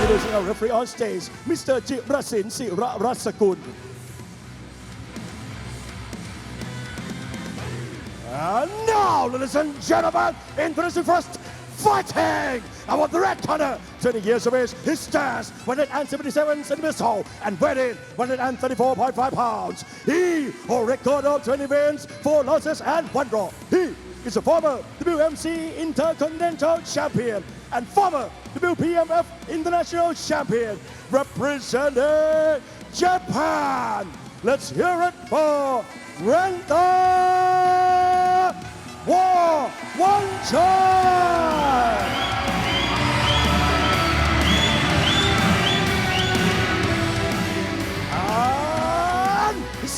Introducing our referee on stage, Mr. Jirasin Sira Rasakun. And now, ladies and gentlemen, introducing first, fighting the red corner, 20 years of age, his stance 177 centimeters tall and weighing 134.5 pounds. He holds record of 20 wins, 4 losses and 1 draw. He is a former WMC Intercontinental Champion and former WPMF International Champion representing Japan. Let's hear it for Renta War One Time.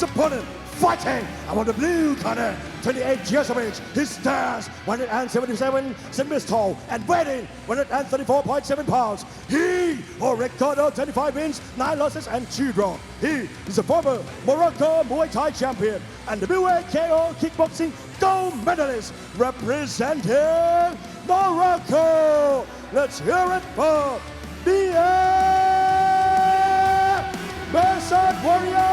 Opponent fighting about the blue corner, 28 years of age. His stance 177 centimeters tall and weighing 134.7 pounds. He holds record of 25 wins, 9 losses and 2 draw. He is a former Morocco Muay Thai champion and the WAKO kickboxing gold medalist representing Morocco. Let's hear it for the. Bersat Warrior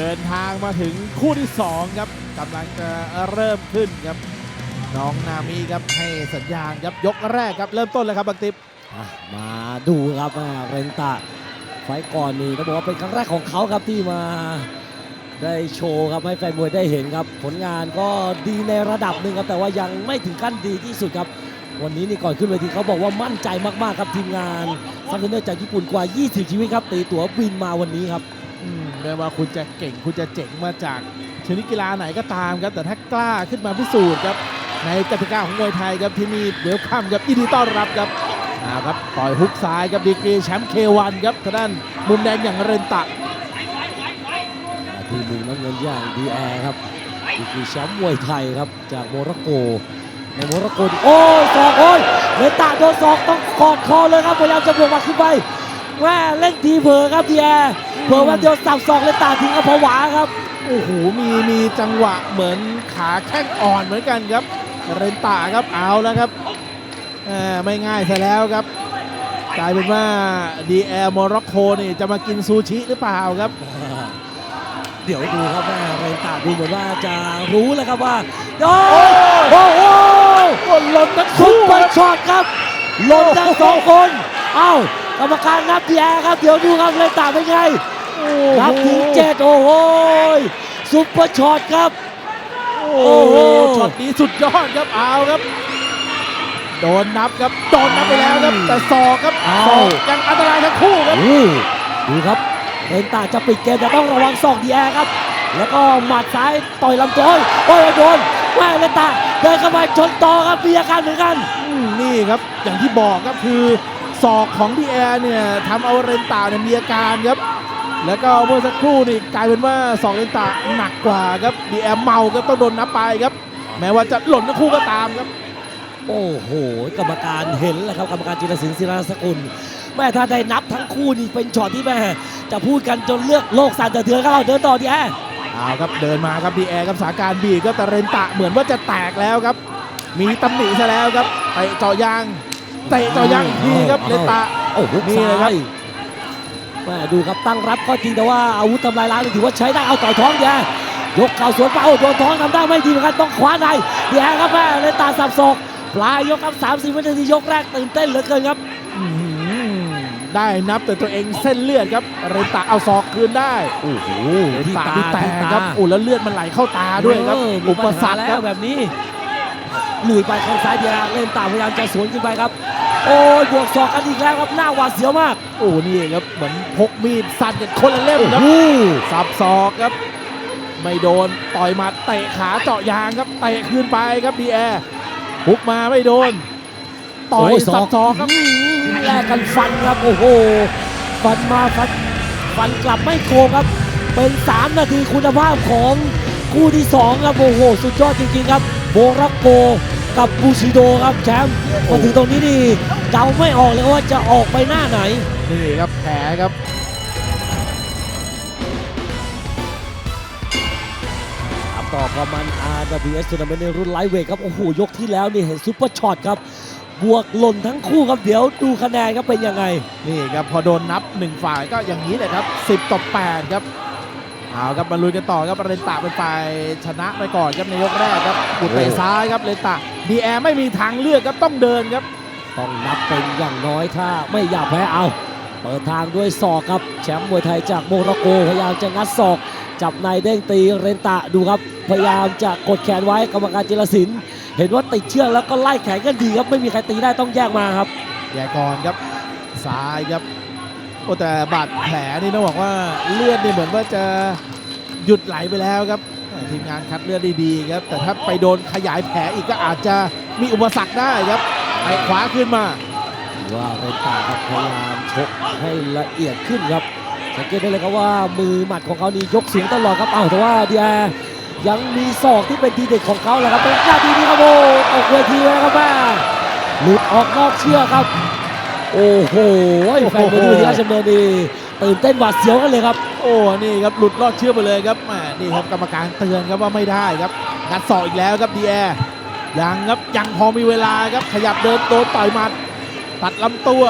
เดินทางมาถึงคู่ที่ 2 ครับกำลังจะเริ่มขึ้นครับ น้องนามีครับให้สัญญาณครับยกแรกครับเริ่มต้นเลยครับบังติบอะมาดูครับอ่าเรนตาไฟล์ก่อนนี่ต้องบอกว่าเป็นครั้งแรกของเขาครับที่มาได้โชว์ครับให้แฟนมวยได้เห็นครับ ผลงานก็ดีในระดับหนึ่งครับแต่ว่ายังไม่ถึงขั้นดีที่สุดครับ วันนี้นี่ก่อนขึ้นเวทีเขาบอกว่ามั่นใจมากๆครับทีมงานฟันเทนเนอร์จากญี่ปุ่นกว่า 20 ชีวิตครับตีตั๋วบินมาวันนี้ครับ ไม่ว่าคุณจะเก่งคุณจะเจ๋งมาจากชนิดกีฬาไหนก็ตามครับ แต่ถ้ากล้าขึ้นมาพิสูจน์ครับ ในกติกาของมวยไทยครับที่นี่เวลคัมครับยินดีต้อนรับครับอ่าครับต่อยฮุกซ้ายครับดีกรีแชมป์เควันครับทางด้านมุมแดงอย่างเรนตะที่มุมน้ำเงินอย่างดีแอร์ครับดีกรีแชมป์มวยไทยครับจากโมร็อกโกในโมร็อกโกโอ้ยศอกโอ้ยเลนตาโดนศอกต้องกอดคอเลยครับพยายามจะบวกมาขึ้นไป แม่เล่นทีเผลอครับดีแอร์เผลอวันเดียวสับศอกเลนตาถึงกับผวาครับ โอ้โห มีมีจังหวะเหมือนขาแข้งอ่อนเหมือนกันครับ เรนตาครับเอาแล้วครับอ่าไม่ง่ายซะแล้วครับกลายเป็นว่าดีแอร์โมร็อกโกนี่จะมากินซูชิหรือเปล่าครับ เดี๋ยวดูครับแม่เรนตาดูเหมือนว่าจะรู้แล้วครับว่า โอ้โอ้โหก็หล่นทั้งซุคู่ปเปอครับร์ช็อตครับหล่นทั้งสองคน เอ้ากรรมการนับดีแอร์ครับ เดี๋ยวดูครับเรนตาเป็นไงโอ้นับโหถึงเจ็ดโอ้โหซุปเปอร์ช็อตครับโอ้โหโอ้โหช็อตนี้สุดยอดครับเอาครับ โดนนับครับโดนนับไปแล้วครับ แต่ศอกครับศอกยังอันตรายทั้งคู่ครับโอ้ดูครับเรนตาจะปิดเกมแต่ต้องระวังศอกดีแอร์ครับ แล้วก็หมัดซ้ายต่อยลำตัวโอ้ยโดนแม่เรนตาเดินเข้ามาชนต่อครับมีอาการเหมือนกันอืมนี่ครับอย่างที่บอกครับคือ ศอกของดีแอร์เนี่ยทำเอาเรนตาเนี่ยมีอาการครับ แล้วก็เมื่อสักครู่นี่กลายเป็นว่าศอกเรนตาหนักกว่าครับดีแอร์เมาครับต้องโดนนับไปครับ แม้ว่าจะหล่นทั้งคู่ก็ตามครับ โอ้โห กรรมการเห็นแล้วครับกรรมการจิรศิลป์ศิลาสกุลแม่ถ้าได้นับทั้งคู่นี่เป็นช็อตที่แม่จะพูดกันจนเลือกโลกสั่นสะเทือนครับเอาเดินต่อดีแอเอาครับเดินมาครับดีแอร์ครับสถานการณ์บีบครับแต่เรนตะเหมือนว่าจะแตกแล้วครับ มีตำหนิซะแล้วครับเตะเจาะยาง เตะเจาะยางอีกทีครับเรนตะโอ้โหนี่ซ้าเลยครับยแม่ดูครับตั้งรับก็จริงแต่ว่าอาวุธทำลายล้างนี่ถือว่าใช้ได้เอาต่อยท้องดีแอยกเข่าสวนไปโอ้โดนท้องทำได้ไม่ดีเหมือนกันต้องคว้าในดีแอครับแม่เลยตาสับศอกปลายยกครับ30วินาทียกแรกตื่นเต้นเหลือเกินครับอื้อหือได้นับแต่ตัวเองเส้นเลือดครับเรนตะเอาศอกคืนได้โอ้โหที่ตาที่แตกครับอุยแล้วเลือดมันไหลเข้าตาด้วยครับเอออุปสรรคมีญหาคแล้รัวบแบบนี้ลุยไปข้างซ้ายเดียวเล่นตามพยายามจะสวนขึ้นไปครับ โอ้ยบวกศอกกันอีกแล้วครับหน้าหวาดเสียวมาก โอ้นี่ครับเหมือนพกมีดสั่นกันคนละเล่มครับโอ้สับศอกครับ ไม่โดนต่อยหมัดเตะขาเจาะยางครับเตะคืนไปครับดีแอร์ฮุกมาไม่โดนต่อยสับศอกครับอืมแลกกันฟันครับโอ้โหฟันมาฟันฟันกลับไม่โกงครับ เป็น 3 นาทีคุณภาพของคู่ที่2ครับโอ้โห สุดยอดจริงๆครับโมร็อกโก กับบูชิโดครับแชมป์มาถึงตรงนี้นี่เดาไม่ออกเลยว่าจะออกไปหน้าไหน นี่ครับแผลครับตามต่อกับมัน RWS Tournament ในรุ่นไลท์เวทครับ โอ้โห ยกที่แล้วนี่เห็นซุปเปอร์ช็อตครับ บวกหล่นทั้งคู่ครับ เดี๋ยวดูคะแนนครับเป็นยังไง นี่ครับ พอโดนนับหนึ่งฝ่ายก็อย่างนี้เลยครับ 10ต่อ8ครับ เอาครับมาลุยกันต่อครับเรนตะเป็นฝ่ายชนะไปก่อนครับในยกแรกครับกุดเตะซ้ายครับเรนตะดีแอร์ไม่มีทางเลือกครับต้องเดินครับ ต้องนับเป็นอย่างน้อยถ้าไม่อยากแพ้เอา เปิดทางด้วยศอกครับแชมป์มวยไทยจากโมร็อกโกพยายามจะงัดศอก จับในเด้งตีเรนตะดูครับ พยายามจะกดแขนไว้กรรมการจิรศิลป์เห็นว่าติดเชือกแล้วก็ไล่แขนกันดีครับไม่มีใครตีได้ต้องแยกมาครับแย่ก่อนครับซ้ายครับ โอ้แต่บาดแผลนี่ต้องบอกว่าเลือดนี่เหมือนว่าจะหยุดไหลไปแล้วครับทีมงานคัดเลือดด้ดีครับ แต่ถ้าไปโดนขยายแผลอีกก็อาจจะมีอุปสรรคได้ครับไปขวาขึ้นมา ว่าเรนตาครับพยายามชกให้ละเอียดขึ้นครับสังเกตได้เลยครับว่ามือหมัดของเขานี่ยกสูงตลอดครับอ้าวแต่ว่าเดียยังมีศอกที่เป็นทีเด็ดของเขาแหละครับเป็นหน้าที่นี้ครับโอ้ตกเวทีเลยนะครับแม่หลุดออกนอกเชือกครับ โอ้โหแฟนมวยที่ราชดำเนินนี่ตื่นเต้นหวาดเสียวกันเลยครับ โอ้นี่ครับหลุดลอดเชื่อกไปเลยครับแหมนี่ครับกรรมการเตือนครับว่าไม่ได้ครับงัดศอกอีกแล้วครับดีแอร์ยังครับยังพอมีเวลาครับขยับเดินโดนต่อยหมัด ตัดลำตัว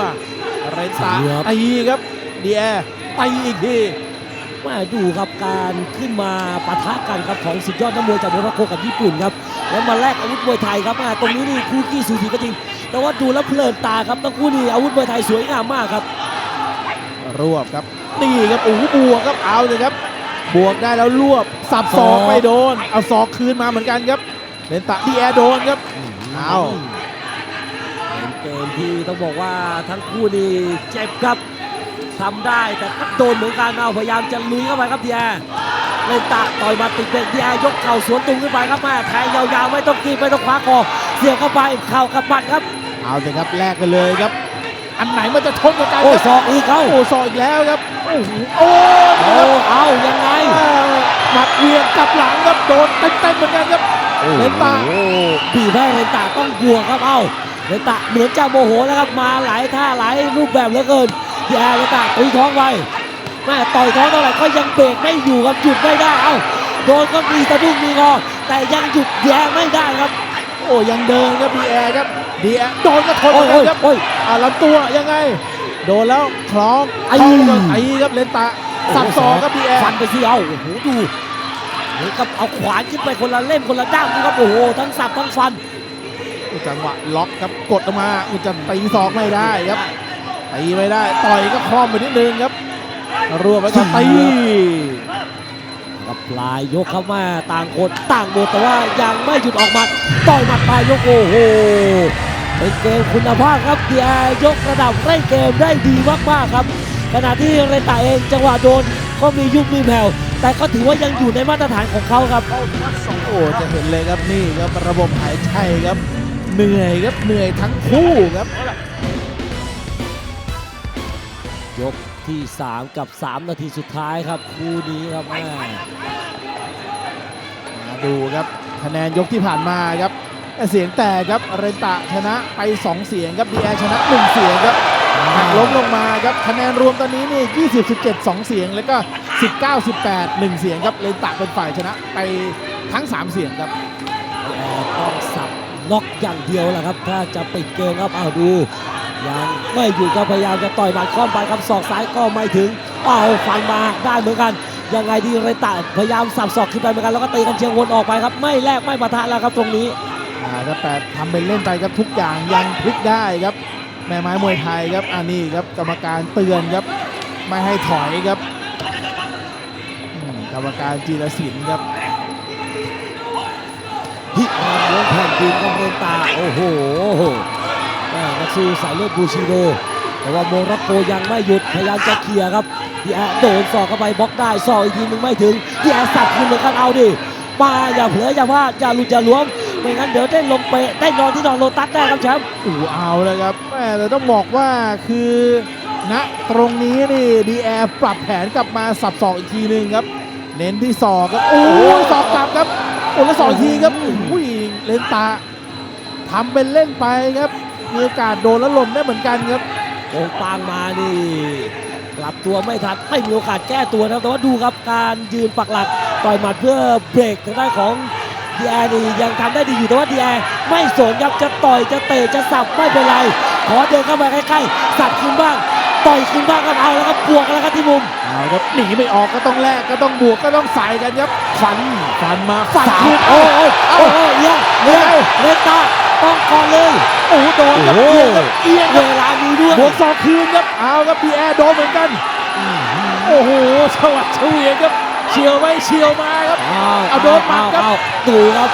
เรนตาเสียบตีครับดีแอร์ตีอีกทีแม่ดูครับการขึ้นมาปะทะกันครับของสุดยอดนักมวยจากโมร็อกโกกับญี่ปุ่นครับแล้วมาแลกอาวุธมวยไทยครับแม่ตรงนี้นี่คู่ขี้สูสีก็จริง แต่ว่าดูแล้วเพลินตาครับทั้งคู่นี่อาวุธมวยไทยสวยงามมากครับ รวบครับนี่ครับโอ้โหบวกครับเอาเลยครับ บวกได้แล้วรวบสับศอกศอกไม่โดน เอาศอกคืนมาเหมือนกันครับเรนตาดีแอร์โดนครับเอาเป็นเกมที่ต้องบอกว่าทั้งคู่นี่เจ็บครับทำได้แต่ก็โดนเหมือนกันเอาพยายามจะลุยเข้าไปครับเดียเล่นตะต่อยมาติดเบรกเดียยกเข่าสวนตุงขึ้นไปครับแม่แทงยาวๆไม่ต้องกีบไม่ต้องคว้าคอเสียบเข้าไปเข่ากับหมัดครับ เอาเลยครับแลกกันเลยครับ อันไหนมันจะทนกับกันโอ้ครับศอกอีกเขาโอ้ศอกอีกแล้วครับโอ้โหโอ้โอ้เอายังไงอ่าหมัดเวียงกลับหลังครับโดนเต็มๆเหมือนกันครับเลนตาโอ้บีบให้เรนตะต้องบวกครับเอ้าเรนตะเหมือนจะโมโหแล้วครับมาหลายท่าหลายรูปแบบเหลือเกินแย่เรนตะตีท้องไปแม่ต่อยท้องเท่าไหร่ก็ยังเบรกไม่อยู่ครับหยุดไม่ได้เอ้าโดนก็มีสะดุ้งมีงอแต่ยังหยุดแย่ไม่ได้ครับโอ้ยังเดินครับดีแอร์ครับดีแอร์โดนก็ทนโอ้ยเหมืโอ้อนยกันครับโอ้ยอ่าลำตัวยังไง โดนแล้วคล้องไอ้คล้องก่อนไอ้ครับเลนตาสับศอกครับดีแอร์ฟันไปสิเอาโอ้โหดูเหมือนกับเอาขวานขึ้นไปคนละเล่มคนละด้ามนี่ครับโอ้โหทั้งสับทั้งฟันจังหวะล็อกครับกดออกมาอุยจะตีศอกไม่ได้ครับตีไม่ได้ ต่อยก็คล่อมไปนิดนึงครับรวบไว้ก่อนตี กับปลายยกเข้ามาต่างคนต่างหมดแต่ว่ายังไม่หยุดออกหมัดต่อยหมัดปลายยกโอ้โหเป็นเกมคุณภาพครับเดียยกระดับเร่งเกมได้ดีมากๆครับ ขณะที่เรตาเองจังหวะโดนก็มียุบมีแผ่วแต่ก็ถือว่ายังอยู่ในมาตรฐานของเขาครับ โอ้จะเห็นเลยครับนี่ครับระบบหายใจครับ เหนื่อยครับเหนื่อยทั้งคู่ครับยก ที่ 3 กับ 3 นาทีสุดท้ายครับ คู่นี้ครับแม่มาดูครับคะแนนยกที่ผ่านมาครับเสียงแตกครับเรนตะชนะไป 2 เสียงครับดีแอชนะ 1 เสียงครับหักล้มลงมาครับคะแนนรวมตอนนี้นี่ 20 17 2 เสียง แล้วก็ 19 18 1 เสียงครับเรนตะเป็นฝ่ายชนะไปทั้ง 3 เสียงครับแต่ต้องสับน็อกอย่างเดียวแหละครับ ถ้าจะปิดเกมครับเอาดู ยังไม่หยุดก็พยายามจะต่อยหมัดข้อมไปครับศอกซ้ายก็ไม่ถึงเอาฟันมาได้เหมือนกัน ยังไงดีเรตะพยายามสับศอกขึ้นไปเหมือนกันแล้วก็ตีกันเชียงวนออกไปครับ ไม่แลกไม่ปะทะแล้วครับตรงนี้อ่าครับแต่ทำเป็นเล่นไปครับทุกอย่างยังพลิกได้ครับ แม่ไม้มวยไทยครับอันนี้ครับกรรมการเตือนครับไม่ให้ถอยครับอืมกรรมการจีรศิลป์ครับฮิรามล้วงแผ่นดินกับเรนตาโอ้โหแม่ นักสู้สายเลือดบูชิโดแต่ว่าโมร็อกโกยังไม่หยุดพยายามจะเคลียร์ครับดีแอร์โดนศอกเข้าไปบล็อกได้ศอกอีกทีหนึงไม่ถึงดีแอร์สับคืนเหมือนกันเอาดิมาอย่าเผลออย่าพลาดอย่าหลุดอย่าหลวมไม่งั้นเดี๋ยวได้ลงไปได้นอนที่นอนโลตัสได้ครับแชมป์อู้เอาเลยครับแม่แต่ต้องบอกว่าคือณตรงนี้นี่ดีแอร์ปรับแผนกลับมาสับศอกอีกทีหนึ่งครับ เน้นที่ศอกครับโอ้ยศอกกลับครับโอ้แล้วศอกทีครับโอ้ยเลนตาทำเป็นเล่นไปครับ มีโอกาสโดนแล้วหล่นได้เหมือนกันครับโป่งปางมานี่กลับตัวไม่ทันไม่มีโอกาสแก้ตัวนะครับแต่ว่าดูครับการยืนปักหลักต่อยหมัดเพื่อเบรกทางด้านของดีแอนี่ยังทำได้ดีอยู่แต่ว่าดีแอไม่สนครับจะต่อยจะเตะจะสับไม่เป็นไร ขอเดินเข้ามาใกล้ๆสับคืนบ้างต่อยคืนบ้างครับเอาแล้วครับบวกกันแล้วครับที่มุมเอาครับหนีไม่ออกก็ต้องแลกก็ต้องบวกก็ต้องใส่กันครับฟันฟันมาฝันสามคืนโอ้โหโอ้โหเอียงเอียงเลนตา ต้องก่อนเลยโอ้โหโดนครับโอ้เอียงโหครับเอียงเวครับลามีด้วยบวกสองคืนครับเอาครับพีแอร์โดนเหมือนกันโอ้โหสวัสดิ์เฉวียนครับเฉียวไม่เฉียวมาครับเอาโดนหมัดครับเอาดูครับ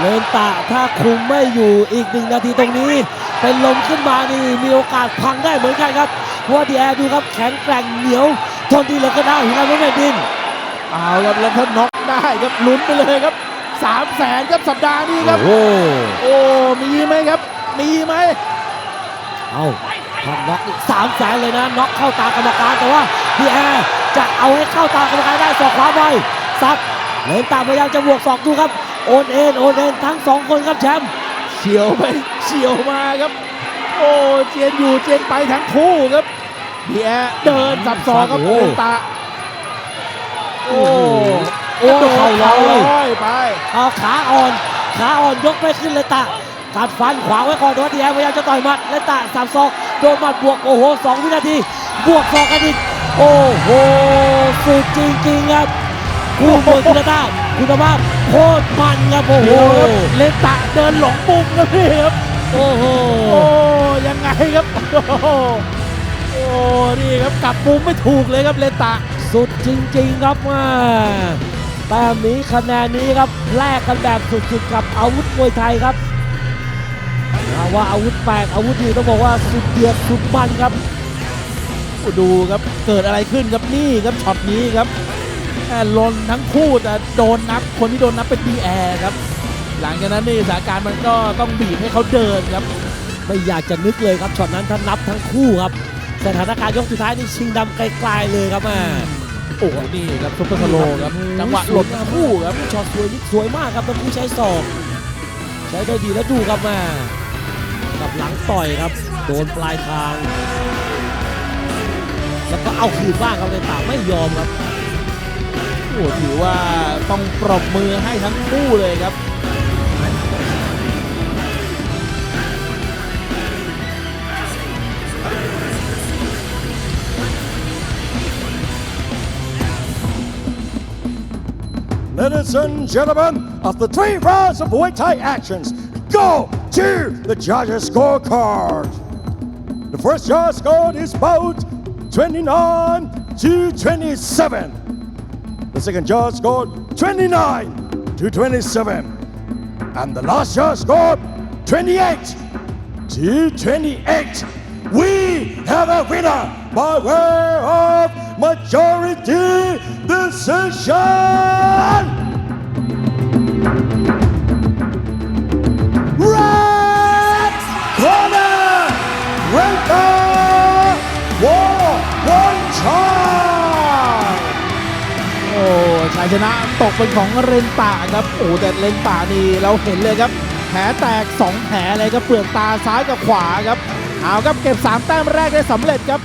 เลนตาถ้าคุมไม่อยู่อีกหนึ่งนาทีตรงนี้ เป็นลมขึ้นมานี่มีโอกาสพังได้เหมือนกันครับเพราะว่าดีแอร์ดูครับแข็งแกร่งเหนียวทนดีเหลือเก็ได้หินเราไม่ได้ดินเอาครับแล้วถ้าน็อกได้ครับลุ้นไปเลยครับ สามแสนครับสัปดาห์นี้ครับ โอ้โอ้มีไหมครับ มีไหมเอาทำน็อกอีกสามแสนเลยนะน็อกเข้าตากรรมการแต่ว่าดีแอร์จะเอาให้เข้าตากรรมการได้สอกขวาไปซัดเลนตาพยายามจะบวกศอกดูครับโอนเอ็นโอนเอ็นทั้งสองคนครับแชมป์เฉียวไปเฉียวมาครับ โอ้เจียนอยู่เจียนไปทั้งคู่ครับพีแอร์เดินสับสอกครับโอ้เดินตาโอ้ โอ้กระโดดเข่าลเข่าอยลอยไปเอาขาอ่อน ขาอ่อนยกไม่ขึ้นเลยตะกัดฟันขวางไว้ก่อนโดนดีแอพยายามจะต่อยหมัดและตะสับศอกโดนหมัดบวกโอ้โหสองวินาที บวกศอกกันอีกโอ้โหสุดจริงๆครับคู่มวยคุณภาพคุณภาพโคตรมันครับโอ้โหเดี๋ยวครับเลนตะเดินหลงมุมครับพี่ครับโอ้โหโอ้ยังไงครับโอ้โหโอ้นี่ครับกลับมุมไม่ถูกเลยครับเลนตะ สุดจริง ๆ ครับว่า แต้มนี้คะแนนนี้ครับแลกกันแบบสุดๆกับอาวุธมวยไทยครับว่าอาวุธแปลกอาวุธดีต้องบอกว่าสุดเดือดสุดมันครับดูครับเกิดอะไรขึ้นครับนี่ครับช็อตนี้ครับแม่ลนทั้งคู่แต่โดนนับคนที่โดนนับเป็นดีแอร์ครับ หลังจากนั้นนี่สถานการณ์มันก็ต้องบีบให้เขาเดินครับ ไม่อยากจะนึกเลยครับช็อตนั้นถ้านับทั้งคู่ครับ สถานการณ์ยกสุดท้ายนี่ชิงดำไกลๆเลยครับแม่ โอ้โหนี่ครับซุปเปอร์สโลว์ครับจังหวะหล่นทั้งคู่ครับช็อตสวยนี่สวยมากครับทั้งคู่ใช้ศอกใช้ได้ดีแล้วดูครับแม่กับหลังต่อยครับ โดนปลายทาง แล้วก็เอาคืนบ้างครับในตาไม่ยอมครับโอ้โหถือว่าต้องปรบมือให้ทั้งคู่เลยครับ Ladies and gentlemen, after three rounds of Muay Thai actions, go to the judges' scorecard. The first judge scored is bout 29 to 27. The second judge scored 29 to 27. And the last judge scored 28 to 28. We have a winner by way of majority decision. Red corner, Renka War One Time. โอ้ชัยชนะตกเป็นของเรนตาครับโอ้แต่เรนตานี่เราเห็นเลยครับ แผลแตก 2 แผลเลยครับเปลือกตาซ้ายกับขวาครับ เอาครับเก็บ 3 แต้มแรกได้สำเร็จครับ